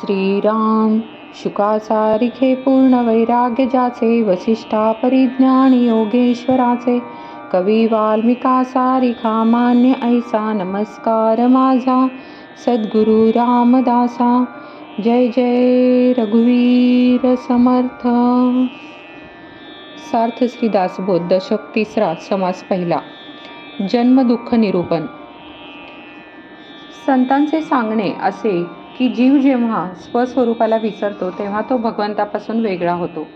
श्रीराम शुकासारिखे पूर्ण वैराग्य ज्याचे वसिष्ठा परिज्ञान योगेश्वराचे कवी वाल्मिका सारिखा मान्य ऐसा नमस्कार माझा सद्गुरु रामदासा जय जय रघुवीर समर्थ. सार्थ श्री दासबोध दशक तिसरा समास पहिला. जन्म दुःख निरूपण. संतांचे सांगणे असे की जीव जेव्हा स्वस्वरूपाला विसरतो तेव्हा तो भगवंतापासून वेगळा होतो.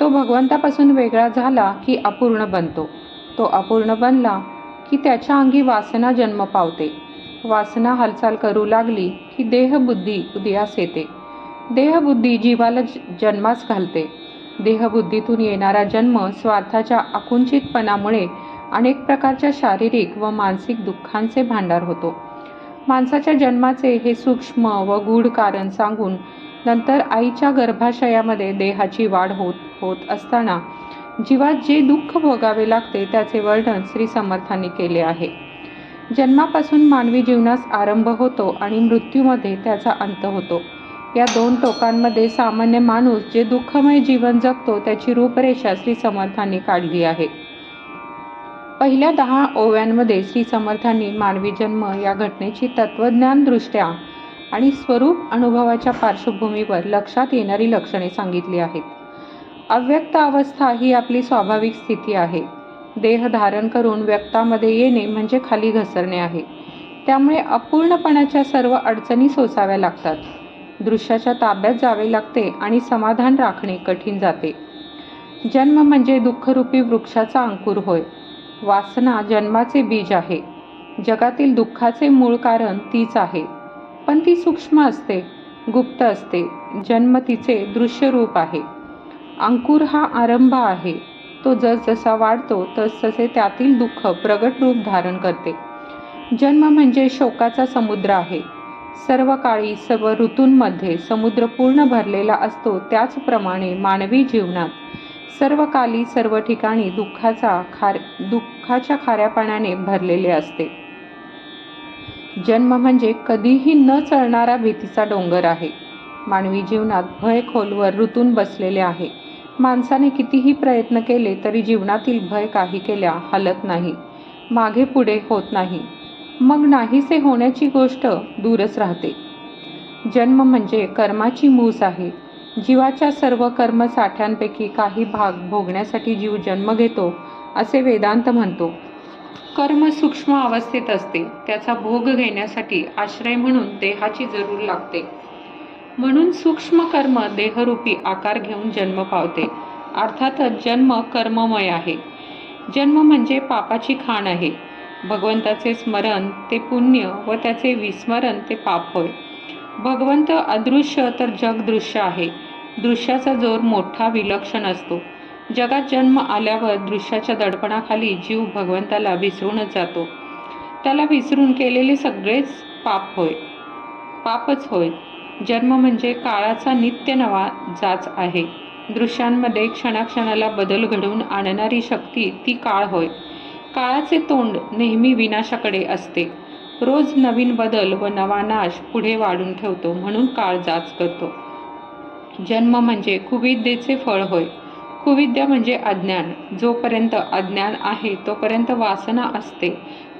तो भगवंतापासून वेगळा झाला की अपूर्ण बनतो. तो अपूर्ण बनला की त्याच्या अंगी वासना जन्म पावते. वासना हालचाल करू लागली की देहबुद्धी उदयास येते. देहबुद्धी जीवाला जन्मास घालते. देहबुद्धीतून येणारा जन्म स्वार्थाच्या आकुंचितपणामुळे अनेक प्रकारच्या शारीरिक व मानसिक दुःखांचे भांडार होतो. माणसाच्या जन्माचे हे सूक्ष्म व गूढ कारण सांगून नंतर आईच्या गर्भाशयामध्ये देहाची वाढ होत होत असताना जीवात जे दुःख भोगावे लागते त्याचे वर्णन श्री समर्थांनी केले आहे. जन्मापासून मानवी जीवनास आरंभ होतो आणि मृत्यूमध्ये त्याचा अंत होतो. या दोन टोकांमध्ये सामान्य माणूस जे दुःखमय जीवन जगतो त्याची रूपरेषा श्री समर्थांनी काढली आहे. पहिल्या दहा ओव्यांमध्ये श्री समर्थांनी मानवी जन्म या घटनेची तत्वज्ञानदृष्ट्या आणि स्वरूप अनुभवाच्या पार्श्वभूमीवर लक्षात येणारी लक्षणे सांगितली आहेत. अव्यक्त अवस्था ही आपली स्वाभाविक स्थिती आहे. देह धारण करून व्यक्तामध्ये येणे म्हणजे खाली घसरणे आहे. त्यामुळे अपूर्णपणाच्या सर्व अडचणी सोसाव्या लागतात. दृश्याच्या ताब्यात जावे लागते आणि समाधान राखणे कठीण जाते. जन्म म्हणजे दुःखरूपी वृक्षाचा अंकुर होय. वासना जन्माचे बीज आहे. जगातील दुःखाचे मूळ कारण तीच आहे. पण ती सूक्ष्म असते गुप्त असते जन्म तिचे दृश्य रूप आहे. अंकुर हा आरंभ आहे. तो जसजसा वाढतो तसतसे त्यातील दुःख प्रगट रूप धारण करते. जन्म म्हणजे शोकाचा समुद्र आहे. सर्व काळी सर्व ऋतूंमध्ये समुद्र पूर्ण भरलेला असतो त्याचप्रमाणे मानवी जीवनात. सर्व काली सर्व ठिकाणी दुःखाचा खार दुःखाच्या खाऱ्या पाण्याने भरलेले असते. जन्म म्हणजे कधीही न चळणारा भीतीचा डोंगर आहे. मानवी जीवनात भय खोलवर ऋतून बसलेले आहे. माणसाने कितीही प्रयत्न केले तरी जीवनातील भय काही केल्या हलत नाही. मागे पुढे होत नाही. मग नाहीसे होण्याची गोष्ट दूरच राहते. जन्म म्हणजे कर्माची मूस आहे. जीवाच्या सर्व कर्मसाठ्यांपैकी काही भाग भोगण्यासाठी जीव जन्म घेतो असे वेदांत म्हणतो. कर्म सूक्ष्म अवस्थेत असते त्याचा भोग घेण्यासाठी आश्रय म्हणून देहाची जरूर लागते. म्हणून सूक्ष्म कर्म देहरूपी आकार घेऊन जन्म पावते. अर्थातच जन्म कर्ममय आहे. जन्म म्हणजे पापाची खाण आहे. भगवंताचे स्मरण ते पुण्य व त्याचे विस्मरण ते पाप होय. भगवंत अदृश्य तर जग दृश्य आहे. दृश्याचा जोर मोठा विलक्षण असतो. जगात जन्म आल्यावर दृश्याच्या दडपणाखाली जीव भगवंताला विसरूनच जातो. त्याला विसरून केलेले सगळेच पाप होय. पापच होय. जन्म म्हणजे काळाचा नित्य नवा जाच आहे. दृश्यांमध्ये क्षणाक्षणाला बदल घडवून आणणारी शक्ती ती काळ होय. काळाचे तोंड नेहमी विनाशाकडे असते. रोज नवीन बदल व नवा नाश पुढे वाढून ठेवतो म्हणून काळ जाच करतो. जन्म म्हणजे कुविद्येचे फळ होय. कुविद्या म्हणजे अज्ञान. जोपर्यंत अज्ञान आहे तोपर्यंत वासना असते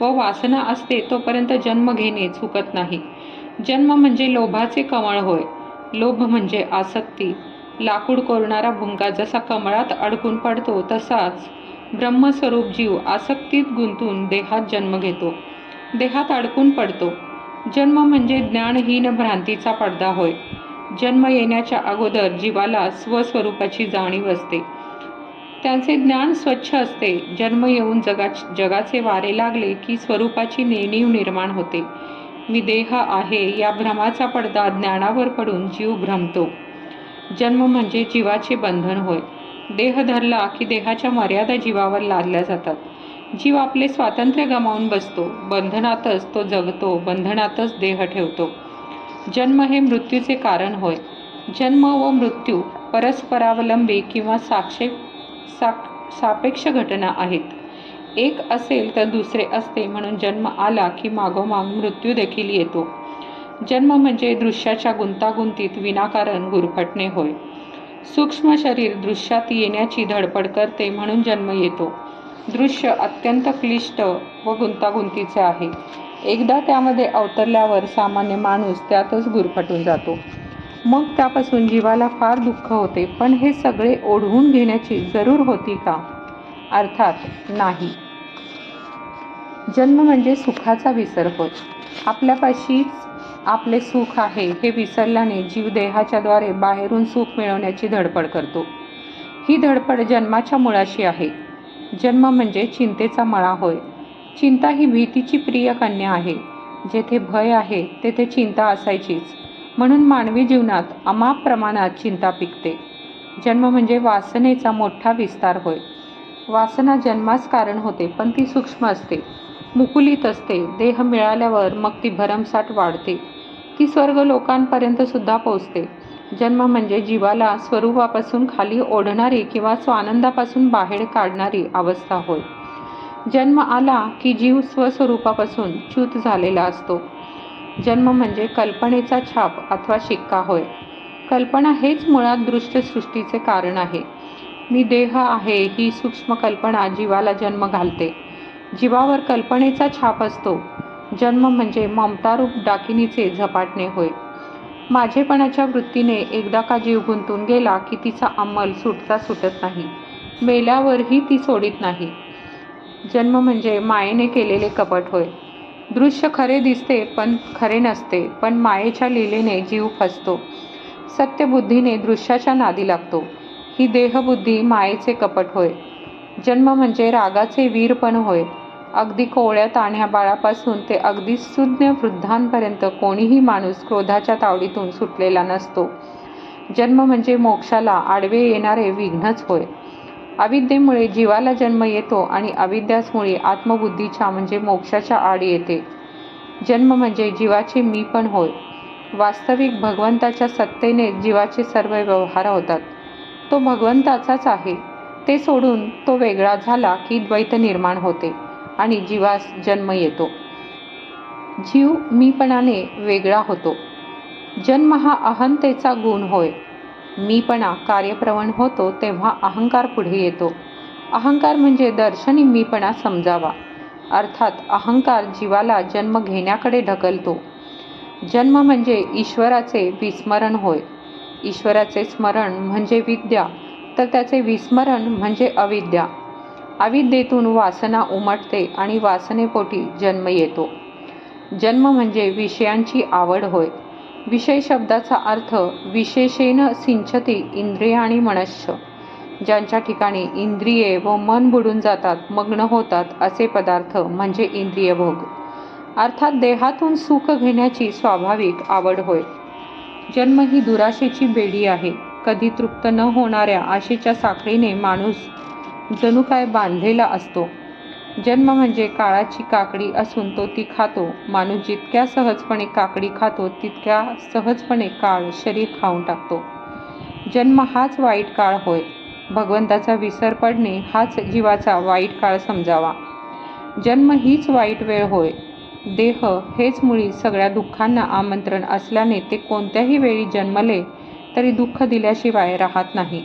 व वासना असते तोपर्यंत जन्म घेणे चुकत नाही. जन्म म्हणजे लोभाचे कमळ होय. लोभ म्हणजे आसक्ती. लाकूड कोरणारा भुंगा जसा कमळात अडकून पडतो तसाच ब्रह्मस्वरूप जीव आसक्तीत गुंतून देहात जन्म घेतो. देहात अडकून पडतो. जन्म म्हणजे ज्ञानहीन भ्रांतीचा पडदा होय. जन्म येण्याच्या अगोदर जीवाला स्वस्वरूपाची जाणीव असते. त्यांचे ज्ञान स्वच्छ असते. जन्म येऊन जगा जगाचे वारे लागले की स्वरूपाची नेणीव निर्माण होते. मी देह आहे या भ्रमाचा पडदा ज्ञानावर पडून जीव भ्रमतो. जन्म म्हणजे जीवाचे बंधन होय. देह धरला की देहाच्या मर्यादा जीवावर लादल्या जातात. जीव आपले स्वातंत्र्य गमावून बसतो. बंधनातच तो जगतो बंधनातच देह ठेवतो. जन्म हे मृत्यूचे कारण होय. जन्म व मृत्यू परस्परावलंबी किंवा साक्षे साक सापेक्ष घटना आहेत. एक असेल तर दुसरे असते म्हणून जन्म आला की मागोमाग मृत्यू देखील येतो. जन्म म्हणजे दृश्याच्या गुंतागुंतीत विनाकारण गुरफटणे होय. सूक्ष्म शरीर दृश्यात येण्याची धडपड करते म्हणून जन्म येतो. दृश्य अत्यंत क्लिष्ट व गुंतागुंतीचे आहे. एकदा त्यामध्ये अवतरल्यावर सामान्य माणूस त्यातच गुरफटून जातो. मग त्यापासून जीवाला फार दुःख होते पण हे सगळे ओढवून घेण्याची जरूर होती का? अर्थात नाही. जन्म म्हणजे सुखाचा विसर होत आपल्यापाशीच आपले सुख आहे हे विसरल्याने जीव देहाच्याद्वारे बाहेरून सुख मिळवण्याची धडपड करतो. ही धडपड जन्माच्या मुळाशी आहे. जन्म म्हणजे चिंतेचा मळा होय. चिंता ही भीतीची प्रिय कन्या आहे. जेथे भय आहे तेथे चिंता असायचीच. म्हणून मानवी जीवनात अमाप प्रमाणात चिंता पिकते. जन्म म्हणजे वासनेचा मोठा विस्तार होय. वासना जन्मास कारण होते पण ती सूक्ष्म असते. मुकुलित असते देह मिळाल्यावर मग ती भरमसाठ वाढते. ती स्वर्ग लोकांपर्यंत सुद्धा पोचते जन्म म्हणजे जीवाला स्वरूपापासून खाली ओढणारी किंवा स्वानंदापासून बाहेर काढणारी अवस्था होय. जन्म आला की जीव स्वस्वरूपापासून च्युत झालेला असतो. जन्म म्हणजे कल्पनेचा छाप अथवा शिक्का होय. कल्पना हेच मुळात दृष्ट सृष्टीचे कारण आहे. मी देह आहे ही सूक्ष्म कल्पना जीवाला जन्म घालते. जीवावर कल्पनेचा छाप असतो. जन्म म्हणजे ममतारूप डाकिनीचे झपाटणे होय. माझेपणाच्या वृत्तीने एकदा का जीव गुंतून गेला की तिचा अंमल सुटता सुटत नाही. मेल्यावरही ती सोडित नाही. जन्म म्हणजे मायेने केलेले कपट होय. दृश्य खरे दिसते पण खरे नसते पण मायेच्या लीलेने जीव फसतो. सत्यबुद्धीने दृश्याच्या नादी लागतो. ही देहबुद्धी मायेचे कपट होय. जन्म म्हणजे रागाचे वीरपण होय. अगदी कोवळ्या ताण्या बाळापासून ते अगदी सुज्ञ वृद्धांपर्यंत कोणीही माणूस क्रोधाच्या तावडीतून सुटलेला नसतो. जन्म म्हणजे मोक्षाला आडवे येणारे विघ्नच होय. अविद्येमुळे जीवाला जन्म येतो आणि अविद्यासमुळे आत्मबुद्धीच्या म्हणजे मोक्षाच्या आड येते. जन्म म्हणजे जीवाचे मी पण होय. वास्तविक भगवंताच्या सत्तेने जीवाचे सर्व व्यवहार होतात. तो भगवंताचाच आहे. ते सोडून तो वेगळा झाला की द्वैत निर्माण होते. आणि जीवास जन्म येतो. जीव मीपणाने वेगळा होतो. जन्म हा अहंतेचा गुण होय. मीपणा कार्यप्रवण होतो तेव्हा अहंकार पुढे येतो. अहंकार म्हणजे दर्शनी मीपणा समजावा. अर्थात अहंकार जीवाला जन्म घेण्याकडे ढकलतो. जन्म म्हणजे ईश्वराचे विस्मरण होय. ईश्वराचे स्मरण म्हणजे विद्या तर त्याचे विस्मरण म्हणजे अविद्या. अविद्येतून वासना उमटते आणि वासनेपोटी जन्म येतो. जन्म म्हणजे विषयांची आवड होय. विषय शब्दाचा अर्थ विशेषेन सिंचती इंद्रिय आणि मनश्च. ज्यांच्या ठिकाणी इंद्रिये व मन बुडून जातात मग्न होतात असे पदार्थ म्हणजे इंद्रिय भोग. अर्थात देहातून सुख घेण्याची स्वाभाविक आवड होय. जन्म ही दुराशेची बेडी आहे. कधी तृप्त न होणाऱ्या आशेच्या साखळीने माणूस जणू काय बांधलेला असतो. जन्म म्हणजे काळाची काकडी असून तो ती खातो. माणूस जितक्या सहजपणे काकडी खातो तितक्या सहजपणे काळ शरीर खाऊन टाकतो. जन्म हाच वाईट काळ होय. भगवंताचा विसर पडणे हाच जीवाचा वाईट काळ समजावा. जन्म हीच वाईट वेळ होय. देह हेच मुळी सगळ्या दुःखांना आमंत्रण असल्याने ते कोणत्याही वेळी जन्मले तरी दुःख दिल्याशिवाय राहत नाही.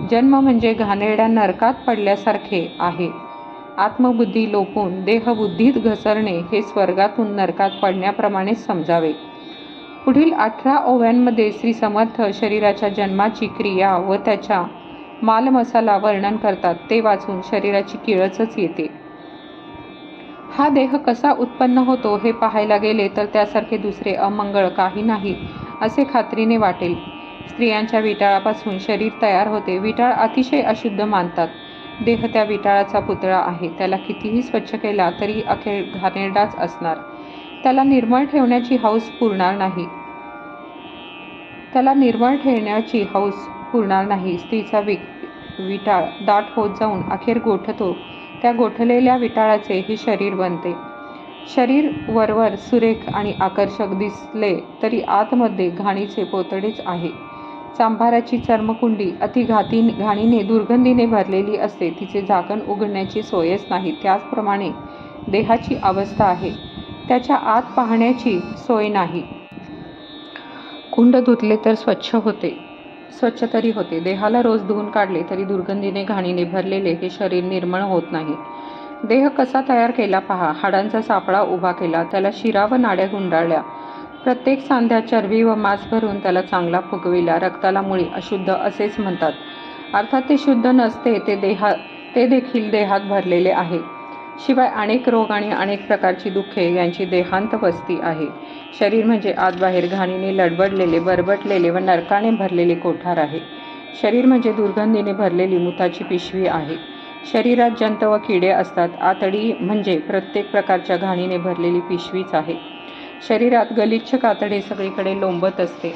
जन्म म्हणजे घाणेरड्या नरकात पडल्यासारखे आहे. आत्मबुद्धी लोपून देहबुद्धीत घसरणे हे स्वर्गातून नरकात पडण्याप्रमाणेच समजावे. पुढील अठरा ओव्यांमध्ये श्री समर्थ शरीराच्या जन्माची क्रिया व त्याच्या मालमसाला वर्णन करतात ते वाचून शरीराची किळचच येते. हा देह कसा उत्पन्न होतो हे पाहायला गेले तर त्यासारखे दुसरे अमंगळ काही नाही असे खात्रीने वाटेल. स्त्रियांच्या विटाळापासून शरीर तयार होते. विटाळ अतिशय अशुद्ध मानतात. देह त्या विटाळाचा पुतळा आहे. त्याला कितीही स्वच्छ केला तरी अखेर घाणेरडाच असणार. त्याला निर्मळ ठेवण्याची हौस पुरणार नाही. त्याला निर्मळ ठेवण्याची हौस पुरणार नाही. स्त्रीचा वि विटाळ दाट होत जाऊन अखेर गोठतो. त्या गोठलेल्या विटाळाचे हे शरीर बनते. शरीर वरवर सुरेख आणि आकर्षक दिसले तरी आतमध्ये घाणीचे पोतडेच आहे. सांभाराची चर्मकुंडी अति घाती घाणीने दुर्गंधीने भरलेली असते. तिचे झाकण उघडण्याची सोयच नाही. त्याचप्रमाणे देहाची अवस्था आहे. त्याच्या आत पाहण्याची सोय नाही. कुंड धुतले तर स्वच्छ होते. स्वच्छ तरी होते. देहाला रोज धुवून काढले तरी दुर्गंधीने घाणीने भरलेले हे शरीर निर्मळ होत नाही. देह कसा तयार केला पहा. हाडांचा सापळा उभा केला. त्याला शिरा व नाड्या गुंडाळल्या. प्रत्येक सांध्या चरबी व मांस भरून त्याला चांगला फुगविला रक्ताला मुळी अशुद्ध असेच म्हणतात. अर्थात ते शुद्ध नसते ते देहा ते देखील देहात भरलेले आहे. शिवाय अनेक रोग आणि अनेक प्रकारची दुःखे यांची देहांत वस्ती आहे. शरीर म्हणजे आत बाहेर घाणीने लडबडलेले बरबटलेले व नरकाने भरलेले कोठार आहे. शरीर म्हणजे दुर्गंधीने भरलेली मुताची पिशवी आहे. शरीरात जंत व किडे असतात. आतडी म्हणजे प्रत्येक प्रकारच्या घाणीने भरलेली पिशवीच आहे. शरीरात गलिच्छ कातडे सगळीकडे लोंबत असते.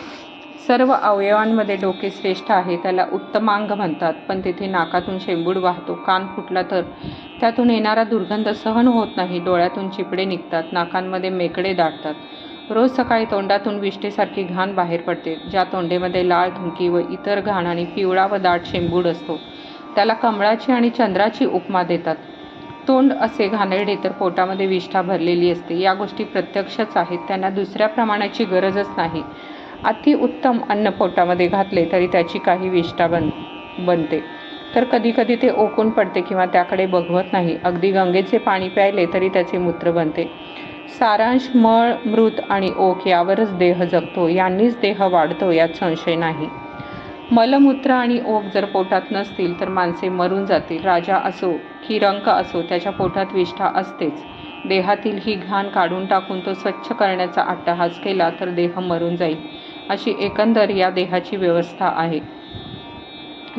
सर्व अवयवांमध्ये डोके श्रेष्ठ आहे त्याला उत्तमांग म्हणतात पण तेथे नाकातून शेंबूड वाहतो कान फुटला तर त्यातून येणारा दुर्गंध सहन होत नाही डोळ्यातून चिपडे निघतात नाकांमध्ये मेकडे दाटतात. रोज सकाळी तोंडातून विष्टेसारखी घाण बाहेर पडते ज्या तोंडेमध्ये लाळ धुंकी व इतर घाण आणि पिवळा व दाट शेंबूड असतो. त्याला कमळाची आणि चंद्राची उपमा देतात. तोंड असे घाणेरडे तर पोटामध्ये विष्ठा भरलेली असते. या गोष्टी प्रत्यक्षच आहेत. त्यांना दुसऱ्या प्रमाणाची गरजच नाही. अतिउत्तम अन्न पोटामध्ये घातले तरी त्याची काही विष्ठा बन बनते. तर कधीकधी ते ओकून पडते किंवा त्याकडे बघवत नाही. अगदी गंगेचे पाणी प्यायले तरी त्याचे मूत्र बनते. सारांश मळ मृत आणि ओक यावरच देह जगतो. यांनीच देह वाढतो यात संशय नाही. मलमूत्र आणि ओक जर पोटात नसतील तर माणसे मरून जातील. राजा असो की रंक असो त्याच्या पोटात विष्ठा असतेच. देहातील ही घाण काढून टाकून तो स्वच्छ करण्याचा अट्टहास केला तर देह मरून जाईल. अशी एकंदर या देहाची व्यवस्था आहे.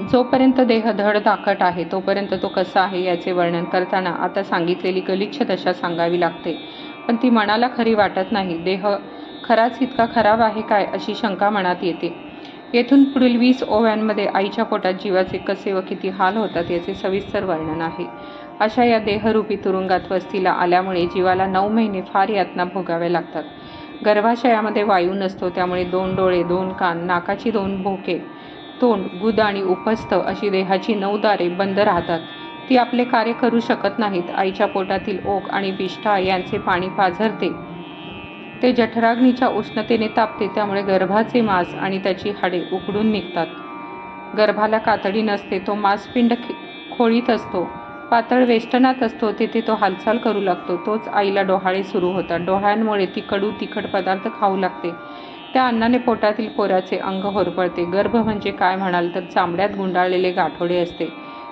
जोपर्यंत देह धड दाखट आहे तोपर्यंत तो कसा आहे याचे वर्णन करताना आता सांगितलेली गलिच्छ दशा सांगावी लागते. पण ती मनाला खरी वाटत नाही. देह खराच इतका खराब आहे काय अशी शंका मनात येते. येथून पुढील वीस ओव्यांमध्ये आईच्या पोटात जीवाचे कसे व किती हाल होतात याचे सविस्तर वर्णन आहे. अशा या देहरूपी तुरुंगात वस्तीला आल्यामुळे जीवाला नऊ महिने फार यातना भोगाव्या लागतात. गर्भाशयामध्ये वायू नसतो त्यामुळे दोन डोळे दोन कान नाकाची दोन भोके तोंड गुद आणि उपस्थ अशी देहाची नऊ दारे बंद राहतात. ती आपले कार्य करू शकत नाहीत. आईच्या पोटातील ओक आणि विष्ठा यांचे पाणी पाझरते. ते जठराग्नीच्या उष्णतेने तापते त्यामुळे गर्भाचे मांस आणि त्याची हाडे उकडून निघतात. गर्भाला कातडी नसते तो मांसपिंड खोळीत असतो. पातळ वेष्टनात असतो तेथे तो हालचाल करू लागतो. तोच आईला डोहाळे सुरू होतात. डोहाळ्यांमुळे ती कडू तिखट पदार्थ खाऊ लागते. त्या अन्नाने पोटातील पोराचे अंग होरपळते. गर्भ म्हणजे काय म्हणाल तर चांबड्यात गुंडाळलेले गाठोडे असते.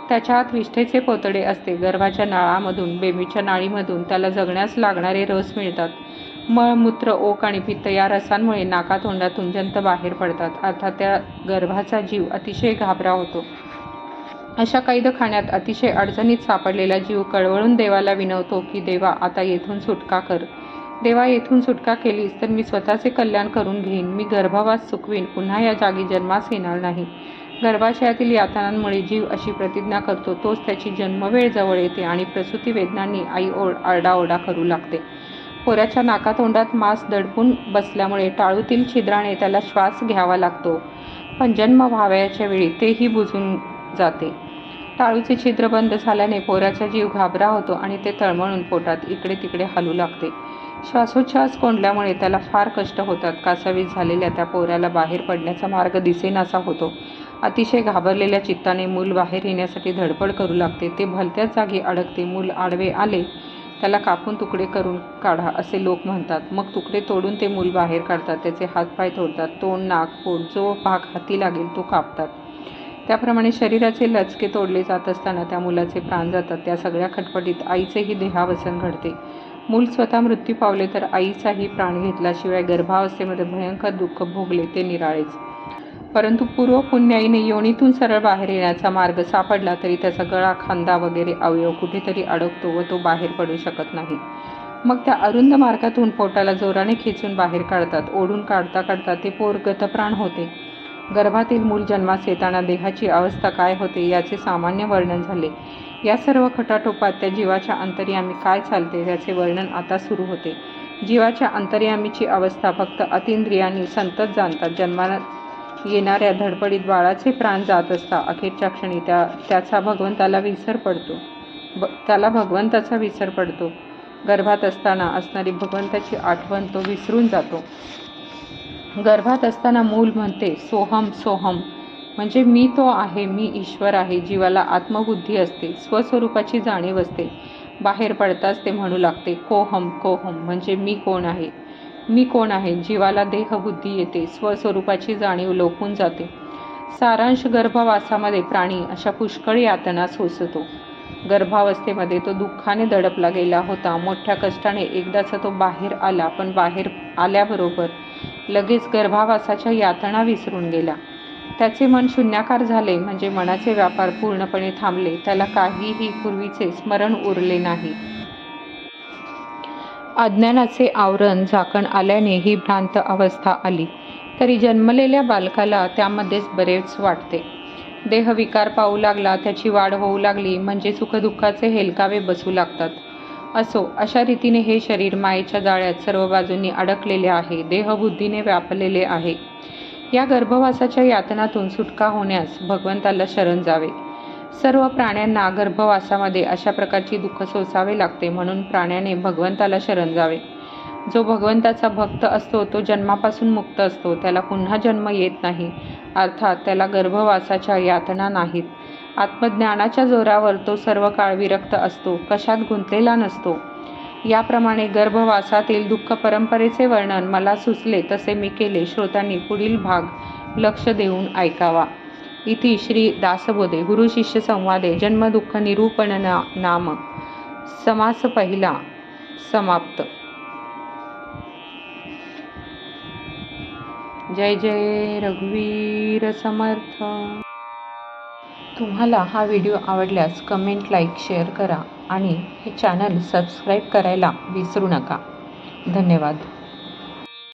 त्याच्या आत विष्ठेचे पोतडे असते. गर्भाच्या नाळामधून बेबीच्या नाळीमधून त्याला जगण्यास लागणारे रस मिळतात. मळमूत्र ओक आणि पित्त या रसांमुळे नाकातोंडातून जंत बाहेर पडतात. अर्थात त्या गर्भाचा जीव अतिशय घाबरा होतो. अशा कैदखान्यात अतिशय अडचणीत सापडलेला जीव कळवळून देवाला विनवतो की देवा आता येथून सुटका कर. देवा येथून सुटका केलीस तर मी स्वतःचे कल्याण करून घेईन. मी गर्भवास चुकवीन पुन्हा या जागी जन्मास येणार नाही. गर्भाशयातील यातनांमुळे जीव अशी प्रतिज्ञा करतो तोच त्याची जन्मवेळ जवळ येते आणि प्रसूती वेदनांनी आई ओढ आरडाओरडा करू लागते. पोऱ्याच्या नाकातोंडात मांस दडपून बसल्यामुळे टाळूतील छिद्राने त्याला श्वास घ्यावा लागतो. पण जन्म व्हावयाच्या वेळी तेही बुजून जाते. टाळूचे छिद्र बंद झाल्याने पोऱ्याचा जीव घाबरा होतो आणि ते तळमळून पोटात इकडे तिकडे हलू लागते. श्वासोच्छ्वास कोंडल्यामुळे त्याला फार कष्ट होतात. कासावीस झालेल्या त्या पोऱ्याला बाहेर पडण्याचा मार्ग दिसेनासा होतो. अतिशय घाबरलेल्या चित्ताने मूल बाहेर येण्यासाठी धडपड करू लागते. ते भलत्याच जागी अडकते. मूल आडवे आले त्याला कापून तुकडे करून काढा असे लोक म्हणतात. मग तुकडे तोडून ते मूल बाहेर काढतात. त्याचे हातपाय तोडतात. तोंड नाक पोट जो भाग हाती लागेल तो कापतात. त्याप्रमाणे शरीराचे लचके तोडले जात असताना त्या मुलाचे प्राण जातात. त्या सगळ्या खटपटीत आईचेही देहावसन घडते. मूल स्वतः मृत्यू पावले तर आईचाही प्राण घेतल्याशिवाय गर्भावस्थेमध्ये भयंकर दुःख भोगले ते निराळेच. परंतु पूर्व पुण्याईने योनीतून सरळ बाहेर येण्याचा मार्ग सापडला तरी त्याचा गळा खांदा वगैरे अवयव कुठेतरी अडकतो व तो बाहेर पडू शकत नाही. मग त्या अरुंद मार्गातून पोटाला जोराने खेचून बाहेर काढतात. ओढून काढता काढता ते पोर गतप्राण होते. गर्भातील मूल जन्मास येताना देहाची अवस्था काय होते याचे सामान्य वर्णन झाले. या सर्व खटाटोपात त्या जीवाच्या अंतर्यामी काय चालते याचे वर्णन आता सुरू होते. जीवाच्या अंतर्यामीची अवस्था फक्त अतिंद्रियांनी संतत जाणतात. जन्माला येणाऱ्या धडपडीत बाळाचे प्राण जात असता अखेरच्या क्षणी त्या त्याचा भगवंताला विसर पडतो. ब त्याला भगवंताचा विसर पडतो. गर्भात असताना असणारी भगवंताची आठवण तो विसरून जातो. गर्भात असताना मूल म्हणते सोहम सोहम. म्हणजे मी तो आहे मी ईश्वर आहे जीवाला आत्मबुद्धी असते स्वस्वरूपाची जाणीव असते. बाहेर पडताच ते म्हणू लागते कोहम कोहम. म्हणजे मी कोण आहे? मी कोण आहे? जीवाला देहबुद्धी येते स्वस्वरूपाची जाणीव लोपून जाते. सारांश गर्भवासामध्ये प्राणी अशा पुष्कळ यातना सोसतो. गर्भावस्थेमध्ये तो दुःखाने दडपला गेला होता. मोठ्या कष्टाने एकदाचा तो बाहेर आला पण बाहेर आल्याबरोबर लगेच गर्भावासाच्या यातना विसरून गेला. त्याचे मन शून्याकार झाले म्हणजे मनाचे व्यापार पूर्णपणे थांबले. त्याला काहीही पूर्वीचे स्मरण उरले नाही. अज्ञानाचे आवरण झाकण आल्याने ही भ्रांत अवस्था आली. तरी जन्मलेल्या बालकाला त्यामध्येच बरेच वाटते. देहविकार पाहू लागला त्याची वाढ होऊ लागली म्हणजे सुखदुःखाचे हेलकावे बसू लागतात. असो अशा रीतीने हे शरीर मायेच्या जाळ्यात सर्व बाजूंनी अडकलेले आहे देहबुद्धीने व्यापलेले आहे. या गर्भवासाच्या यातनातून सुटका होण्यास भगवंताला शरण जावे. सर्व प्राण्यांना गर्भवासामध्ये अशा प्रकारची दुःख सोसावे लागते म्हणून प्राण्याने भगवंताला शरण जावे. जो भगवंताचा भक्त असतो तो जन्मापासून मुक्त असतो. त्याला पुन्हा जन्म येत नाही अर्थात त्याला गर्भवासाच्या यातना नाहीत. आत्मज्ञानाच्या जोरावर तो सर्व काळ विरक्त असतो कशात गुंतलेला नसतो. याप्रमाणे गर्भवासातील दुःख परंपरेचे वर्णन मला सुचले तसे मी केले. श्रोतांनी पुढील भाग लक्ष देऊन ऐकावा. इति श्री दासबोधे गुरुशिष्य संवादे जन्मदुःख निरूपण ना नाम समास पहिला समाप्त. जय जय रघुवीर समर्थ. तुम्हाला हा व्हिडिओ आवडल्यास कमेंट लाईक शेअर करा आणि हे चॅनल सबस्क्राईब करायला विसरू नका. धन्यवाद.